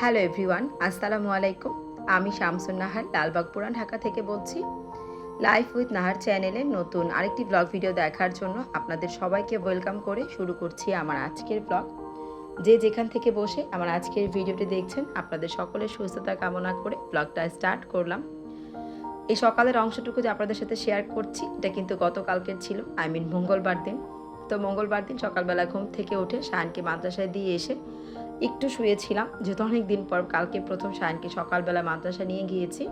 Hello everyone, আসসালামু আলাইকুম। আমি শামসুন নাহার লালবাগ পুরান ঢাকা থেকে বলছি। লাইফ উইথ নাহার চ্যানেলে নতুন আরেকটি ব্লগ ভিডিও দেখার জন্য আপনাদের সবাইকে ওয়েলকাম করে শুরু করছি আমার আজকের ব্লগ। যে যেখান থেকে বসে আমার আজকের ভিডিওটি দেখছেন, আপনাদের সকলের সুস্থতা কামনা করে ব্লগটা স্টার্ট করলাম। এই সকালের অংশটুকু যে আপনাদের সাথে শেয়ার করছি, এটা কিন্তু গতকালকের ছিল, আই মিন মঙ্গলবার দিন। তো মঙ্গলবার দিন সকালবেলা ঘুম থেকে উঠে শাহানকে মাদ্রাসায় দিয়ে এসে একটু শুয়েছিলাম, যেহেতু অনেক দিন পর কালকে প্রথম শায়নকে সকালবেলা মাদ্রাসা নিয়ে গিয়েছি,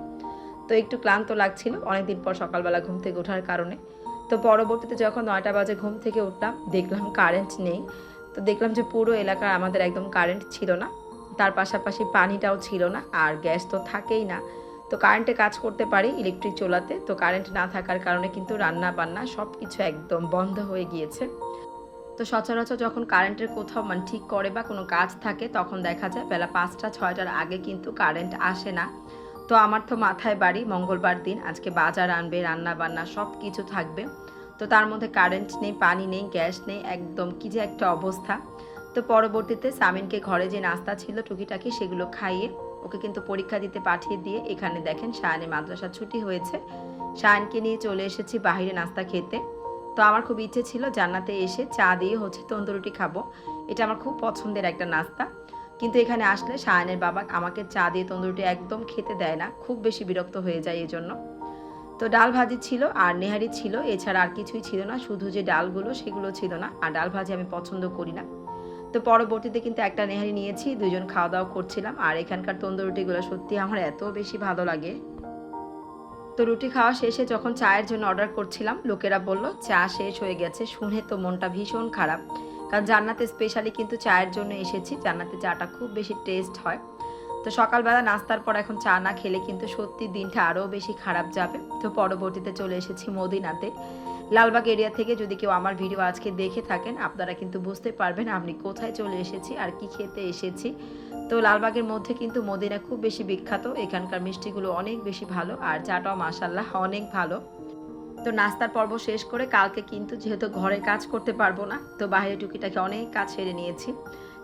তো একটু ক্লান্ত লাগছিল অনেক দিন পর সকালবেলা ঘুম থেকে ওঠার কারণে। তো পরবর্তীতে যখন নয়টা বাজে ঘুম থেকে উঠলাম, দেখলাম কারেন্ট নেই, তো দেখলাম যে পুরো এলাকার আমাদের একদম কারেন্ট ছিল না, তার পাশাপাশি পানিটাও ছিল না, আর গ্যাস তো থাকেই না। তো কারেন্টে কাজ করতে পারি ইলেকট্রিক চোলাতে, তো কারেন্ট না থাকার কারণে কিন্তু রান্না বান্না সব কিছু একদম বন্ধ হয়ে গিয়েছে। তো সচরাচর যখন কারেন্টের কোথাও মানে ঠিক করে বা কোনো কাজ থাকে, তখন দেখা যায় বেলা পাঁচটা, ছয়টার আগে কিন্তু কারেন্ট আসে না। তো আমার তো মাথায় বাড়ি মঙ্গলবার দিন, আজকে বাজার আনবে রান্না বান্না সব কিছু থাকবে। তো তার মধ্যে কারেন্ট নেই, পানি নেই, গ্যাস নেই, একদম কি যে একটা অবস্থা। তো পরবর্তীতে সামিনকে ঘরে যে নাস্তা ছিল টুকিটাকি সেগুলো খাইয়ে ওকে কিন্তু পরীক্ষা দিতে পাঠিয়ে দিয়ে এখানে দেখেন শায়ানের মাদ্রাসা ছুটি হয়েছে। শায়ানকে নিয়ে চলে এসেছি বাইরে নাস্তা খেতে। তো আমার খুব ইচ্ছে ছিল জান্নাতে এসে চা দিয়ে হচ্ছে তন্দুরুটি খাব। এটা আমার খুব পছন্দের একটা নাস্তা। কিন্তু এখানে আসলে শায়নের বাবা আমাকে চা দিয়ে তন্দুরুটি একদম খেতে দেয় না, খুব বেশি বিরক্ত হয়ে যায় এই জন্য তো ডাল ভাজি ছিল আর নেহারি ছিল, এছাড়া আর কিছুই ছিল না, শুধু যে ডালগুলো সেগুলো ছিল না, আর ডাল ভাজি আমি পছন্দ করি না। তো পরবর্তীতে কিন্তু একটা নেহারি নিয়েছি দুজন খাওয়া দাওয়া করছিলাম, আর এখানকার তন্দুরুটিগুলো সত্যি আমার এত বেশি ভালো লাগে। তো রুটি খাওয়া শেষে যখন চায়ের জন্য অর্ডার করছিলাম, লোকেরা বলল, চা শেষ হয়ে গেছে। শুনে তো মনটা ভীষণ খারাপ। কারণ জান্নাতে স্পেশালি কিন্তু চায়ের জন্য এসেছি। জান্নাতে চাটা খুব বেশি টেস্ট হয়। তো সকালবেলা নাস্তার পর এখন চা না খেলে কিন্তু সত্যি দিনটা আরও বেশি খারাপ যাবে। তো পরবর্তীতে চলে এসেছি মদিনাতে। লালবাগ এরিয়া থেকে যদি কেউ আমার ভিডিও আজকে দেখে থাকেন, আপনারা কিন্তু বুঝতে পারবেন আমি কোথায় চলে এসেছি আর কি খেতে এসেছি। তো লালবাগের মধ্যে কিন্তু মদিনা খুব বেশি বিখ্যাত, এখানকার মিষ্টিগুলো অনেক বেশি ভালো আর চাটাও মাসাল্লাহ অনেক ভালো। তো নাস্তার পর্ব শেষ করে কালকে কিন্তু যেহেতু ঘরে কাজ করতে পারব না, তো বাইরে টুকিটাকে অনেক কাজ সেরে নিয়েছি।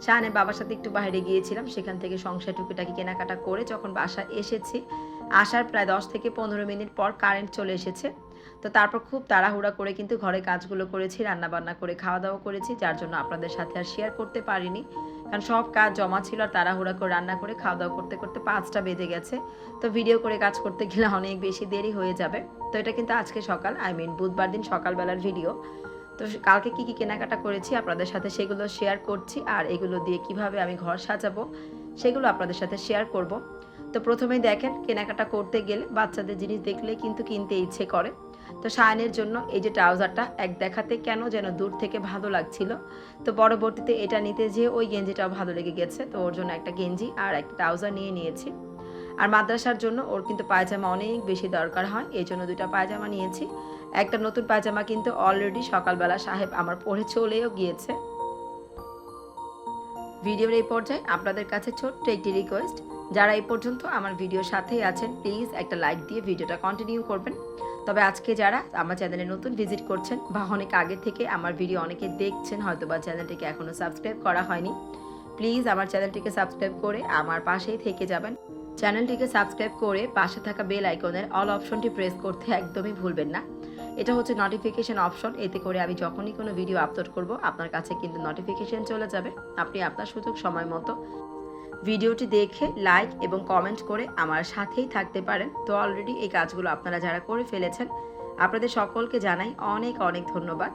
শাহানের বাবার সাথে একটু বাইরে গিয়েছিলাম, সেখান থেকে সংসার টুকিটাকে কেনাকাটা করে যখন বাসা এসেছি, আসার প্রায় দশ থেকে পনেরো মিনিট পর কারেন্ট চলে এসেছে। তো তারপর খুব তাড়াহুড়া করে কিন্তু ঘরে কাজগুলো করেছি রান্না বান্না করে খাওয়া দাওয়া করেছি, যার জন্য আপনাদের সাথে আর শেয়ার করতে পারিনি। কারণ সব কাজ জমা ছিল আর তাড়াহুড়া করে রান্না করে খাওয়া দাওয়া করতে করতে পাঁচটা বেজে গেছে। তো ভিডিও করে কাজ করতে গেলে অনেক বেশি দেরি হয়ে যাবে। তো এটা কিন্তু আজকে সকাল আই মিন বুধবার দিন সকালবেলার ভিডিও তো কালকে কি কি কেনাকাটা করেছি আপনাদের সাথে সেগুলো শেয়ার করছি। আর এগুলো দিয়ে কীভাবে আমি ঘর সাজাবো সেগুলো আপনাদের সাথে শেয়ার করব। তো প্রথমেই দেখেন কেনাকাটা করতে গেলে বাচ্চাদের জিনিস দেখলে কিন্তু কিনতে ইচ্ছে করে। তো শায়নের জন্য এই যে ট্রাউজারটা এক দেখাতে কেন যেন দূর থেকে ভালো লাগছিল। তো পরবর্তীতে এটা নিতে যেয়ে ওই গেঞ্জিটাও ভালো লেগে গেছে। তো ওর জন্য একটা গেঞ্জি আর একটা ট্রাউজার নিয়ে নিয়েছি। আর মাদ্রাসার জন্য ওর কিন্তু পায়জামা অনেক বেশি দরকার হয় এই জন্য দুইটা পায়জামা নিয়েছি। একটা নতুন পায়জামা কিন্তু অলরেডি সকালবেলা সাহেব আমার পরে চলেও গিয়েছে। ভিডিওর এই পর্যায়ে আপনাদের কাছে ছোট্ট একটি রিকোয়েস্ট যারা এই পর্যন্ত আমার ভিডিওর সাথেই আছেন প্লিজ একটা লাইক দিয়ে ভিডিওটা কন্টিনিউ করবেন। তবে আজকে যারা আমার চ্যানেলে নতুন ভিজিট করছেন বা অনেক আগে থেকে আমার ভিডিও অনেকে দেখছেন হয়তো বা চ্যানেলটিকে এখনও সাবস্ক্রাইব করা হয়নি, প্লিজ আমার চ্যানেলটিকে সাবস্ক্রাইব করে আমার পাশেই থেকে যাবেন। চ্যানেলটিকে সাবস্ক্রাইব করে পাশে থাকা বেল আইকনের অল অপশনটি প্রেস করতে একদমই ভুলবেন না। এটা হচ্ছে নোটিফিকেশন অপশন এতে করে আমি যখনই কোনো ভিডিও আপলোড করব, আপনার কাছে কিন্তু নোটিফিকেশন চলে যাবে। আপনি আপনার সুযোগ সময় মতো ভিডিওটি দেখে লাইক এবং কমেন্ট করে আমার সাথেই থাকতে পারেন। তো অলরেডি এই কাজগুলো আপনারা যারা করে ফেলেছেন, আপনাদের সকলকে জানাই অনেক অনেক ধন্যবাদ।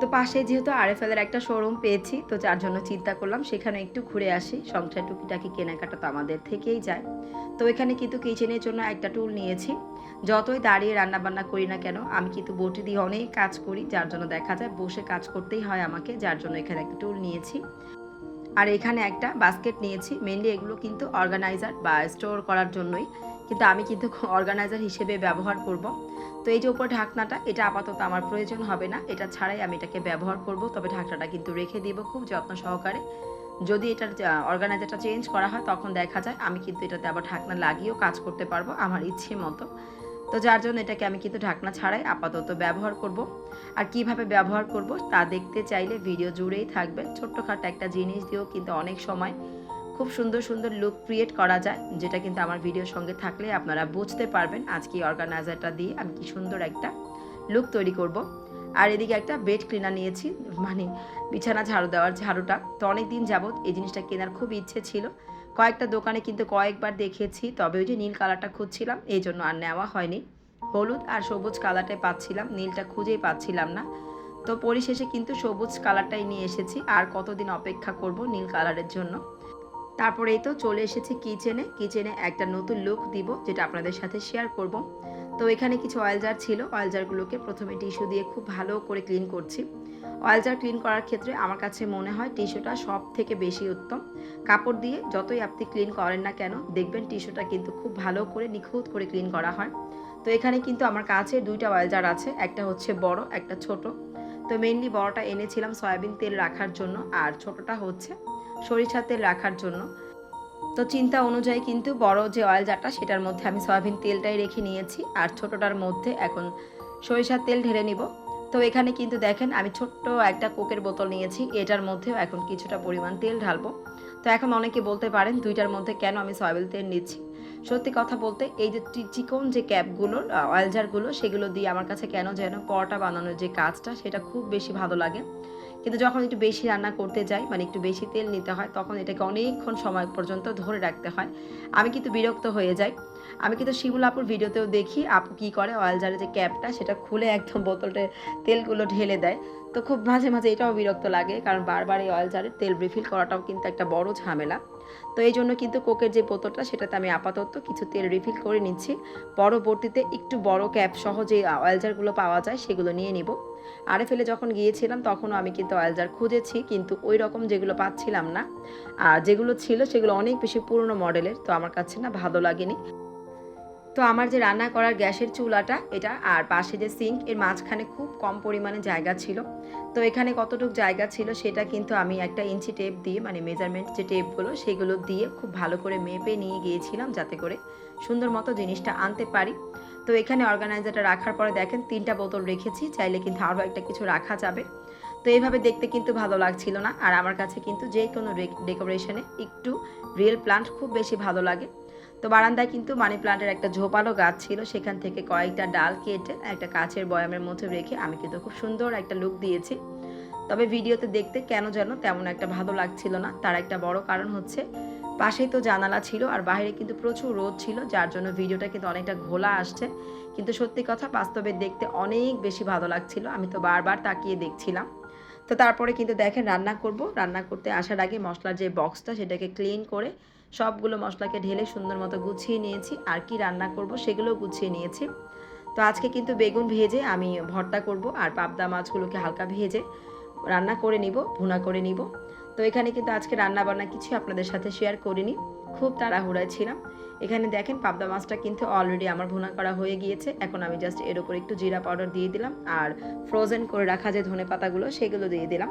তো পাশে যেহেতু আরএফএলের একটা শোরুম পেয়েছি, তো যার জন্য চিন্তা করলাম সেখানে একটু ঘুরে আসি। সংসার টুকিটাকি কেনাকাটা তো আমাদের থেকেই যায়। তো এখানে কিন্তু কিচেনের জন্য একটা টুল নিয়েছি। যতই দাঁড়িয়ে রান্না বান্না করি না কেন, আমি কিন্তু বটি দিয়ে অনেক কাজ করি, যার জন্য দেখা যায় বসে কাজ করতেই হয় আমাকে, যার জন্য এখানে একটা টুল নিয়েছি। আর এখানে একটা বাস্কেট নিয়েছি। মেনলি এগুলো কিন্তু অর্গানাইজার বা স্টোর করার জন্যই। কিন্তু আমি কিন্তু অর্গানাইজার হিসেবে ব্যবহার করব। তো এই যে উপর ঢাকনাটা, এটা আপাতত আমার প্রয়োজন হবে না। এটা ছাড়াই আমি এটাকে ব্যবহার করব। তবে ঢাকনাটা কিন্তু রেখে দিব খুব যত্ন সহকারে। যদি এটার অর্গানাইজারটা চেঞ্জ করা হয়, তখন দেখা যায় আমি কিন্তু এটাতে আবার ঢাকনা লাগিয়েও কাজ করতে পারব, আমার ইচ্ছে মতো। তো যার জন্য এটাকে আমি কিন্তু ঢাকনা ছাড়াই আপাতত ব্যবহার করব। আর কীভাবে ব্যবহার করব তা দেখতে চাইলে ভিডিও জুড়েই থাকবে। ছোট্টখাটো একটা জিনিস দিয়েও কিন্তু অনেক সময় খুব সুন্দর সুন্দর লুক ক্রিয়েট করা যায়, যেটা কিন্তু আমার ভিডিওর সঙ্গে থাকলে আপনারা বুঝতে পারবেন আজকে অর্গানাইজারটা দিয়ে আমি কি সুন্দর একটা লুক তৈরি করব। আর এদিকে একটা বেড ক্লিনার নিয়েছি মানে বিছানা ঝাড়ু দেওয়ার ঝাড়ুটা। তো অনেক দিন যাবত এই জিনিসটা কেনার খুব ইচ্ছে ছিল। কয়েকটা দোকানে কিন্তু কয়েকবার দেখেছি, তবে ওই যে নীল কালারটা খুঁজছিলাম, এই জন্য আর নেওয়া হয়নি। হলুদ আর সবুজ কালারটাই পাচ্ছিলাম, নীলটা খুঁজেই পাচ্ছিলাম না। তো পরিশেষে কিন্তু সবুজ কালারটাই নিয়ে এসেছি, আর কতদিন অপেক্ষা করব নীল কালারের জন্য। তারপরে এই তো চলে এসেছি কিচেনে কিচেনে একটা নতুন লুক দিব, যেটা আপনাদের সাথে শেয়ার করব। তো এখানে কিছু অয়েল জার ছিল অয়েল জারগুলোকে প্রথমে টিস্যু দিয়ে খুব ভালো করে ক্লিন করছি। অয়েল জার ক্লিন করার ক্ষেত্রে আমার কাছে মনে হয় টিস্যুটা সব থেকে বেশি উত্তম। কাপড় দিয়ে যতই আপনি ক্লিন করেন না কেন, দেখবেন টিস্যুটা কিন্তু খুব ভালো করে নিখুঁত করে ক্লিন করা হয়। তো এখানে কিন্তু আমার কাছে দুইটা অয়েল জার আছে, একটা হচ্ছে বড়, একটা ছোট। তো মেনলি বড়টা এনেছিলাম সয়াবিন তেল রাখার জন্য আর ছোটটা হচ্ছে সরিষার তেল রাখার জন্য। তো চিন্তা অনুযায়ী কিন্তু বড় যে অয়েল জারটা সেটার মধ্যে আমি সয়াবিন তেলটাই রেখে নিয়েছি আর ছোটটার মধ্যে এখন সরিষার তেল ঢেলে নিব। তো এখানে কিন্তু দেখেন, আমি ছোট্ট একটা কোকের বোতল নিয়েছি। এটার মধ্যেও এখন কিছুটা পরিমাণ তেল ঢালবো। তো এখন অনেকে বলতে পারেন, দুইটার মধ্যে কেন আমি সয়াবিন তেল নিচ্ছি? সত্যি কথা বলতে, এই যে চিকন যে ক্যাপগুলোর অয়েল জারগুলো সেগুলো দিয়ে আমার কাছে কেন যেন পরোটা বানানোর যে কাজটা, সেটা খুব বেশি ভালো লাগে। কিন্তু যখন একটু বেশি রান্না করতে যাই মানে একটু বেশি তেল নিতে হয়, তখন এটাকে অনেকক্ষণ সময় পর্যন্ত ধরে রাখতে হয়। আমি কিন্তু বিরক্ত হয়ে যাই। আমি কিন্তু শিমুল আপুর ভিডিওতেও দেখি আপু কী করে অয়েল জারের যে ক্যাপটা সেটা খুলে একদম বোতলটা তেলগুলো ঢেলে দেয়। তো খুব মাঝে মাঝে এটাও বিরক্ত লাগে, কারণ বারবার এই অয়েল জারের তেল রিফিল করাটাও কিন্তু একটা বড় ঝামেলা। তো এই জন্য কিন্তু কোকের যে বোতলটা সেটাতে আমি আপাতত কিছু তেল রিফিল করে নিচ্ছি। পরবর্তীতে একটু বড় ক্যাপ সহ যে অয়েল জারগুলো পাওয়া যায় সেগুলো নিয়ে নিব। আরে ফেলে যখন গিয়েছিলাম তখনও আমি কিন্তু অয়েল জার খুঁজেছি, কিন্তু ওই রকম যেগুলো পাচ্ছিলাম না। আর যেগুলো ছিল সেগুলো অনেক বেশি পুরনো মডেলের তো আমার কাছে না ভালো লাগেনি। তো আমার যে রান্না করার গ্যাসের চুলাটা, এটা আর পাশে যে সিঙ্ক এর মাঝখানে খুব কম পরিমাণে জায়গা ছিল। তো এখানে কতটুকু জায়গা ছিল সেটা কিন্তু আমি একটা ইঞ্চি টেপ দিয়ে মানে মেজারমেন্ট যে টেপগুলো সেগুলো দিয়ে খুব ভালো করে মেপে নিয়ে গিয়েছিলাম যাতে করে সুন্দর মতো জিনিসটা আনতে পারি। তো এখানে অর্গানাইজারটা রাখার পরে দেখেন, তিনটা বোতল রেখেছি, চাইলে কিন্তু আরও একটা কিছু রাখা যাবে। তো এইভাবে দেখতে কিন্তু ভালো লাগছিল না। আর আমার কাছে কিন্তু যে কোনো ডেকোরেশনে একটু রিয়েল প্লান্ট খুব বেশি ভালো লাগে। তো বারান্দায় কিন্তু মানি প্লান্টের একটা ঝোপালো গাছ ছিল, সেখান থেকে কয়েকটা ডাল কেটে একটা কাছের বয়ামের মধ্যে রেখে আমি কিন্তু খুব সুন্দর একটা লুক দিয়েছি। তবে ভিডিওতে দেখতে কেন যেন তেমন একটা ভালো লাগছিল না। তার একটা বড় কারণ হচ্ছে, পাশেই তো জানালা ছিল আর বাইরে কিন্তু প্রচুর রোদ ছিল, যার জন্য ভিডিওটা কিন্তু অনেকটা ঘোলা আসছে। কিন্তু সত্যি কথা বাস্তবে দেখতে অনেক বেশি ভালো লাগছিল। আমি তো বারবার তাকিয়ে দেখছিলাম। তো তারপরে কিন্তু দেখেন রান্না করব। রান্না করতে আসার আগে মশলার যে বক্সটা সেটাকে ক্লিন করে সবগুলো মশলাকে ঢেলে সুন্দর মতো গুছিয়ে নিয়েছি। আর কি রান্না করব সেগুলো গুছিয়ে নিয়েছি। তো আজকে কিন্তু বেগুন ভেজে আমি ভর্তা করব আর পাবদা মাছগুলোকে হালকা ভেজে রান্না করে নিব, ভুনা করে নিব। তো এখানে কিন্তু আজকে রান্না বান্না কিছু আপনাদের সাথে শেয়ার করিনি। খুব তাড়াহুড়ায় ছিলাম। এখানে দেখেন পাবদা মাছটা কিন্তু অলরেডি আমার ভুনা করা হয়ে গিয়েছে। এখন আমি জাস্ট এর উপর একটু জিরা পাউডার দিয়ে দিলাম আর ফ্রোজেন করে রাখা যে ধনে পাতাগুলো সেগুলো দিয়ে দিলাম।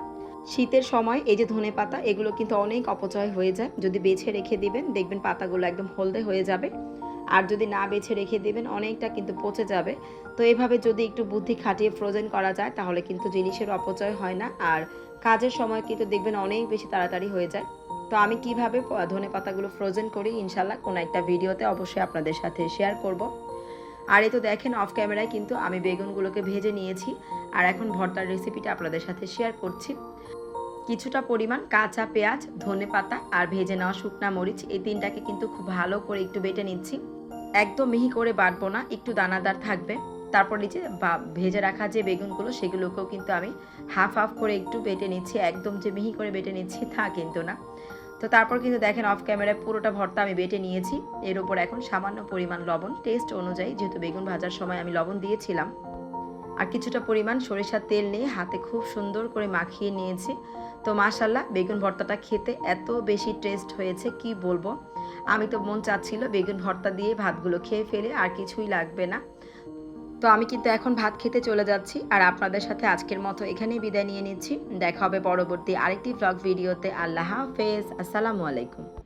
শীতের সময় এই যে ধনে পাতা, এগুলো কিন্তু অনেক অপচয় হয়ে যায়। যদি বেছে রেখে দিবেন, দেখবেন পাতাগুলো একদম হলদে হয়ে যাবে। আর যদি না বেছে রেখে দেবেন, অনেকটা কিন্তু পচে যাবে। তো এভাবে যদি একটু বুদ্ধি খাটিয়ে ফ্রোজেন করা যায়, তাহলে কিন্তু জিনিসের অপচয় হয় না। আর কাজের সময় কিন্তু দেখবেন অনেক বেশি তাড়াতাড়ি হয়ে যায়। তো আমি কীভাবে ধনে পাতাগুলো ফ্রোজেন করি, ইনশাল্লাহ কোনো একটা ভিডিওতে অবশ্যই আপনাদের সাথে শেয়ার করব। আর এই তো দেখেন অফ ক্যামেরায় কিন্তু আমি বেগুনগুলোকে ভেজে নিয়েছি। আর এখন ভর্তার রেসিপিটা আপনাদের সাথে শেয়ার করছি। কিছুটা পরিমাণ কাঁচা পেঁয়াজ, ধনে পাতা আর ভেজে নেওয়া শুকনা মরিচ, এই তিনটাকে কিন্তু খুব ভালো করে একটু বেটে নিচ্ছি। একদম মিহি করে বাটবো না, একটু দানাদার থাকবে। তারপর নিচে ভেজে রাখা যে বেগুনগুলো, সেগুলোকেও কিন্তু আমি হাফ হাফ করে একটু বেটে নিচ্ছি, একদম যে মিহি করে বেটে নিচ্ছি তা কিন্তু না। তো তারপর কিন্তু দেখেন অফ ক্যামেরায় পুরোটা ভর্তা আমি বেটে নিয়েছি। এর উপর এখন সামান্য পরিমাণ লবণ টেস্ট অনুযায়ী যেহেতু বেগুন ভাজার সময় আমি লবণ দিয়েছিলাম। আর কিছুটা পরিমাণ সরিষার তেল নিয়ে হাতে খুব সুন্দর করে মাখিয়ে নিয়েছি। তো মাশাল্লাহ বেগুন ভর্তাটা খেতে এত বেশি টেস্ট হয়েছে, কি বলব? আমি তো মন চাচ্ছিল বেগুন ভর্তা দিয়ে ভাতগুলো খেয়ে ফেলে আর কিছুই লাগবে না। তো আমি কিন্তু এখন ভাত খেতে চলে যাচ্ছি আর আপনাদের সাথে আজকের মতো এখানেই বিদায় নিয়ে নিচ্ছি। দেখা হবে পরবর্তী আরেকটি ব্লগ ভিডিওতে আল্লাহ হাফেজ, আসসালামু আলাইকুম।